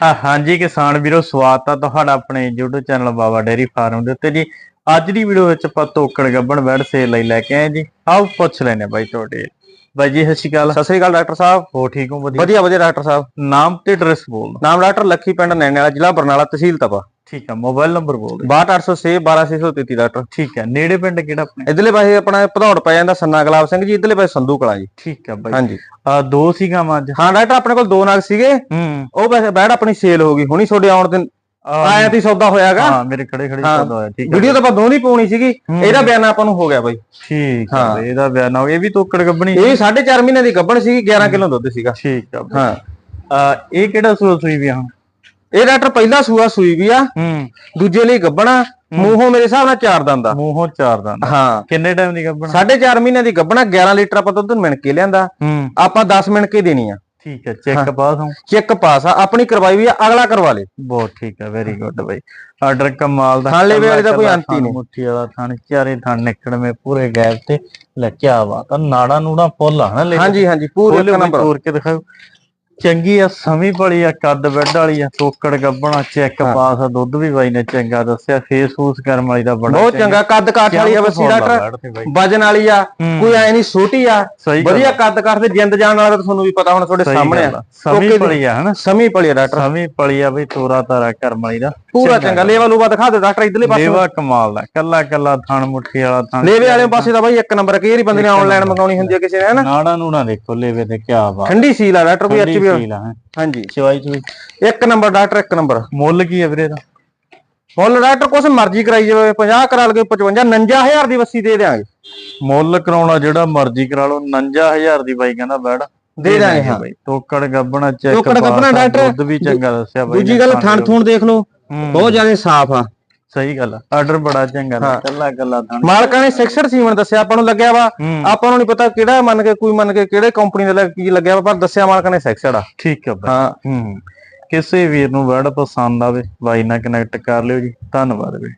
ਹਾਂਜੀ ਕਿਸਾਨ ਵੀਰੋ ਸਵਾਗਤ ਆ ਤੁਹਾਡਾ ਆਪਣੇ YouTube channel Baba dairy farm ਦੇ ਉੱਤੇ ਜੀ। ਅੱਜ ਦੀ ਵੀਡੀਓ ਵਿੱਚ ਆਪਾਂ ਤੋਕੜ ਗੱਬਣ ਬੈਡ ਸੇਲ ਲਈ ਲੈ ਕੇ ਆਏ ਜੀ। ਆਓ ਪੁੱਛ ਲੈਨੇ ਬਾਈ ਤੁਹਾਡੇ। ਬਾਈ ਜੀ ਸਤਿ ਸ਼੍ਰੀ ਅਕਾਲ। ਸਤਿ ਸ੍ਰੀ ਅਕਾਲ ਡਾਕਟਰ ਸਾਹਿਬ। ਹੋ ਠੀਕ ਹੋ? ਵਧੀਆ। ਵਧੀਆ ਵਧੀਆ ਡਾਕਟਰ ਸਾਹਿਬ। ਨਾਮ ਤੇ ਐਡਰੈਸ ਬੋਲ ਨਾਮ ਡਾਕਟਰ ਲੱਖੀ ਪਿੰਡ ਨੈਣੇ ਵਾਲਾ ਜ਼ਿਲ੍ਹਾ ਬਰਨਾਲਾ ਤਹਿਸੀਲ ਤਪਾ। ਠੀਕ ਹੈ ਮੋਬਾਈਲ ਨੰਬਰ ਬੋਲ ਦਿਓ 62806 12633 ਡਾਕਟਰ। ਠੀਕ ਹੈ ਨੇੜੇ ਪਿੰਡ ਕਿਹੜਾ ਆਪਣੇ ਇਧਰਲੇ ਪਾਸੇ ਆਪਣਾ ਭਦੌੜ ਪੈ ਜਾਂਦਾ ਸੰਨਾ ਗੁਲਾਬ ਸਿੰਘ ਜੀ ਇਧਰਲੇ ਪਾਸੇ ਸੰਧੂ ਕਲਾ ਜੀ। ਠੀਕ ਹੈ ਬਾਈ। ਹਾਂਜੀ। ਆ ਦੋ ਸੀਗਾ ਅੱਜ। ਹਾਂ ਡਾਕਟਰ ਆਪਣੇ ਕੋਲ ਦੋ ਨਾਗ ਸੀਗੇ। ਉਹ ਵੈਸੇ ਬੈਡ ਆਪਣੀ ਸੇਲ ਹੋ ਗਈ। ਹੁਣੀ ਤੁਹਾਡੇ ਆਉਣ ਦੇ ਆਇਆ ਤੀ ਸੌਦਾ ਹੋਇਆਗਾ। ਹਾਂ ਮੇਰੇ ਖੜੇ ਖੜੇ। ਚੱਲਦਾ ਹੋਇਆ ਠੀਕ ਹੈ ਵੀਡੀਓ ਤਾਂ ਆਪਾਂ ਦੋਨੀ ਪਾਉਣੀ ਸੀਗੀ। ਇਹਦਾ ਬਿਆਨ ਆਪਾਂ ਨੂੰ ਹੋ ਗਿਆ ਬਾਈ। ਠੀਕ ਹੈ। ਇਹਦਾ ਬਿਆਨ ਹੋ ਗਿਆ। ਇਹ ਵੀ ਤੋਕੜ ਗੱਬਣੀ ਇਹ 4.5 ਮਹੀਨੇ ਦੀ ਗੱਭਣ ਸੀਗੀ 11 ਕਿਲੋ ਦੁੱਧ ਸੀਗਾ। ਠੀਕ ਹੈ। ਹਾਂ ਇਹ ਕਿਹੜਾ ਸੂਈ ਵੀ ਹਾਂ ਇਹ ਡਾਕਟਰ ਪਹਿਲਾ ਸੂਆ ਸੂਈ ਵੀ ਆ ਹੂੰ। ਦੂਜੇ ਲਈ ਗੱਭਣਾ ਮੂੰਹੋਂ ਮੇਰੇ ਹਿਸਾਬ ਨਾਲ ਚਾਰ ਦੰਦ ਆ। ਮੂੰਹੋਂ ਚਾਰ ਦੰਦ ਹਾਂ। ਕਿੰਨੇ ਟਾਈਮ ਦੀ ਗੱਬਣ 4.5 ਮਹੀਨੇ ਦੀ ਗੱਭਣਾ 11 ਲੀਟਰ ਆਪਾਂ ਦੁੱਧ ਮਿਣ ਕੇ ਲਿਆਂਦਾ। ਹੂੰ। ਆਪਾਂ 10 ਮਿਣ ਕੇ ਦੇਣੀ ਆ। ਠੀਕ ਹੈ ਚੈੱਕ ਪਾਸ ਹਾਂ ਚੈੱਕ ਪਾਸ ਆ ਆਪਣੀ ਕਰਵਾਈ ਵੀ ਆ ਅਗਲਾ ਕਰਵਾ ਲੇ। ਬਹੁਤ ਠੀਕ ਹੈ ਵੈਰੀ ਗੁੱਡ ਬਾਈ। ਆਰਡਰ ਕਮਾਲ ਦਾ ਥਣ ਲੇਵੇ ਵਾਲੇ ਦਾ ਕੋਈ ਅੰਤ ਹੀ ਨਹੀਂ। ਮੁੱਠੀ ਵਾਲਾ ਥਣ ਚਾਰੇ ਥਣ ਨਿਕੜਵੇਂ ਪੂਰੇ ਗੈਪ ਤੇ। ਲੈ ਕੇ ਆਵਾ ਤਾਂ ਨਾੜਾ ਨੂੜਾ ਫੁੱਲ ਆ ਨਾ ਲੈ ਹਾਂਜੀ ਹਾਂਜੀ ਪੂਰੇ ਇੱਕ ਨੰਬਰ ਤੋੜ ਕੇ ਦਿਖਾਓ। ਚੰਗੀ ਆ ਸਮੀ ਪਲੀ ਆ ਕੱਦ ਬੈੱਡ ਵਾਲੀ ਆ ਤੋਕੜ ਗੱਬਣਾ ਚੈੱਕ। ਪਾਸ ਆ ਦੁੱਧ ਵੀ ਬਾਈ ਨੇ ਚੰਗਾ ਦੱਸਿਆ ਫੇਸ ਫੂਸ ਕਰਮ ਵਾਲੀ ਦਾ ਬੜਾ ਬਹੁਤ ਚੰਗਾ ਕੱਦ ਕਾਠ ਵਾਲੀ ਆ ਵਸੀ ਡਾਕਟਰ ਵਜਨ ਵਾਲੀ ਆ। ਕੋਈ ਐ ਨਹੀਂ ਛੋਟੀ ਆ ਵਧੀਆ ਕੱਦ ਕਾਠ ਤੇ ਜਿੰਦ ਜਾਣ ਵਾਲਾ ਤਾਂ ਤੁਹਾਨੂੰ ਵੀ ਪਤਾ ਹੁਣ ਤੁਹਾਡੇ ਸਹੀ ਸਾਹਮਣੇ ਆ। ਸਮੀ। ਪਲੀ ਆ ਹਨਾ ਸਮੀ ਪਲੀ ਆ ਡਾਕਟਰ ਸਮੀ ਪਲੀ ਆ ਬਈ ਤੋਰਾ ਤਾਰਾ ਕਰਮ ਵਾਲੀ ਦਾ ਪੂਰਾ ਚੰਗਾ ਲੇਵਾ ਲੂਵਾ ਦਿਖਾ ਦੇ ਡਾਕਟਰ ਇਧਰਲੇ ਪਾਸੇ ਲੇਵਾ ਕਮਾਲ ਦਾ ਕੱਲਾ ਕੱਲਾ ਥਣ ਮੁੱਠੀ ਵਾਲਾ ਥਣ ਲੇਵੇ ਵਾਲੇ ਪਾਸੇ ਦਾ ਬਾਈ ਇੱਕ ਨੰਬਰ ਕਈ ਵਾਰੀ ਬੰਦੇ ਨੇ ਆਨਲਾਈਨ ਮੰਗਾਉਣੀ ਹੁੰਦੀ ਆ ਕਿਸੇ ਨੇ ਹਨਾ ਨਾੜਾ ਨੂੜਾ ਦੇਖੋ ਲੇਵੇ ਤੇ ਕੀ ਬਾਤ। ਠੰਡੀ ਸੀਲ ਆ ਡਾਕਟਰ ਵੀ ਹੈਂ। ਹਾਂਜੀ। ਚਵਾਈ ਚਵਾਈ ਇੱਕ ਨੰਬਰ ਡਾਕਟਰ ਇੱਕ ਨੰਬਰ ਮੁੱਲ ਕੀ ਹੈ ਵੀਰੇ ਦਾ ਮੁੱਲ ਡਾਕਟਰ ਕੁਛ ਮਰਜ਼ੀ ਕਰਾਈ ਜਾਵੇ 50 ਕਰਾ ਲਗੇ 55 99000 ਦੀ ਵਸੀ ਦੇ ਦੇਾਂਗੇ ਮੁੱਲ ਕਰਾਉਣਾ ਜਿਹੜਾ ਮਰਜ਼ੀ ਕਰਾ ਲਓ 59000 ਦੀ ਬਾਈ ਕਹਿੰਦਾ ਬੈੜ ਦੇ ਦਾਂਗੇ ਹਾਂ। ਬਾਈ ਤੋਕੜ ਗੱਬਣਾ ਚੈੱਕ ਤੋਕੜ ਗੱਭਣਾ ਡਾਕਟਰ। ਦੁੱਧ ਵੀ ਚੰਗਾ ਦੱਸਿਆ ਬਾਈ ਦੂਜੀ ਗੱਲ ਥਣ ਥਣ ਦੇਖ ਲਓ। ਹੂੰ, ਬਹੁਤ ਜ਼ਿਆਦਾ ਸਾਫ਼ ਆ। ਸਹੀ ਗੱਲ ਆਰਡਰ ਬੜਾ ਚੰਗਾ ਹਾਂ। ਕੱਲਾ ਕੱਲਾ ਥਣ ਮਾਲਕਾਂ ਨੇ 66 ਸੀਮਨ ਦੱਸਿਆ ਆਪਾਂ ਨੂੰ ਲੱਗਿਆ ਵਾ। ਆਪਾਂ ਨੂੰ ਨਹੀਂ ਪਤਾ ਕਿਹੜਾ ਮੰਨ ਕੇ ਕੋਈ ਮੰਨ ਕੇ ਕਿਹੜੇ ਕੰਪਨੀ ਦਾ ਕੀ ਲੱਗਿਆ ਵਾ ਪਰ ਦੱਸਿਆ ਮਾਲਕਾਂ ਨੇ 66 ਆ। ਠੀਕ ਬਾਈ। ਹਾਂ। ਹੂੰ। ਕਿਸੇ ਵੀਰ ਨੂੰ ਵਰਡ ਪਸੰਦ ਆਵੇ ਬਾਈ ਨਾਲ ਕਨੈਕਟ ਕਰ ਲਿਓ ਜੀ। ਧੰਨਵਾਦ ਵੀਰੇ